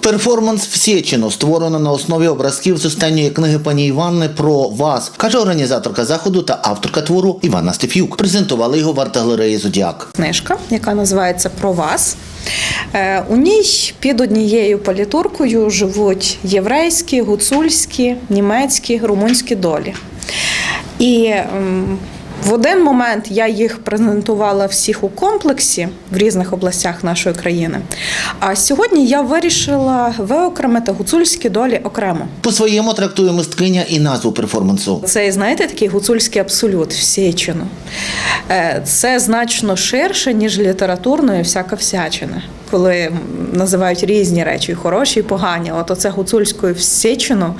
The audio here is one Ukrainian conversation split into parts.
Перформанс «Всєчино» створено на основі образків з останньої книги пані Іванни про вас, каже організаторка заходу та авторка твору Івана Стефюк. Презентували його в арт-галереї Зодіак. книжка, яка називається Про вас. Е, У ній під однією палітуркою живуть єврейські, гуцульські, німецькі, румунські долі. І в один момент я їх презентувала всіх у комплексі в різних областях нашої країни. А сьогодні я вирішила виокремити гуцульські долі окремо. По-своєму трактує мисткиня і назву перформансу. Це, знаєте, такий гуцульський абсолют всечину. Е, Це значно ширше, ніж літературно і всяка всячина. Коли називають різні речі, хороші і погані. От оце гуцульською всечину,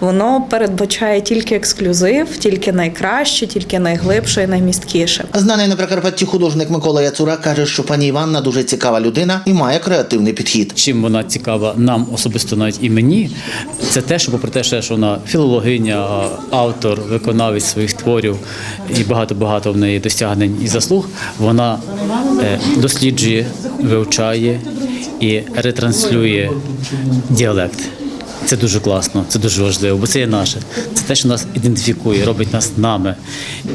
воно передбачає тільки ексклюзив, тільки найкраще, тільки найглибше і наймісткіше. Знаний на Прикарпатті художник Микола Яцура каже, що пані Іванна дуже цікава людина і має креативний підхід. чим вона цікава нам особисто навіть і мені, це те, що попри те, що вона філологиня, автор, виконавець своїх творів і багато-багато в неї досягнень і заслуг, вона е, досліджує, вивчає і ретранслює діалект. Це дуже класно, це дуже важливо, бо це є наше. Це те, що нас ідентифікує, робить нас нами.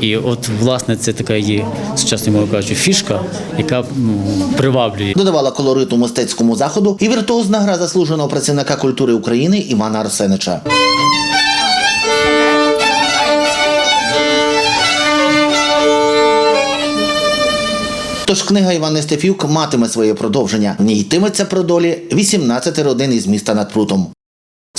І от, власне, це така її сучасною мовою кажучи, фішка, яка ну, приваблює. Додавала колориту мистецькому заходу і віртуозна гра заслуженого працівника культури України Івана Арсенича. Тож книга Івани Стефюк матиме своє продовження. В ній йтиметься про долі 18 родин із міста над Прутом.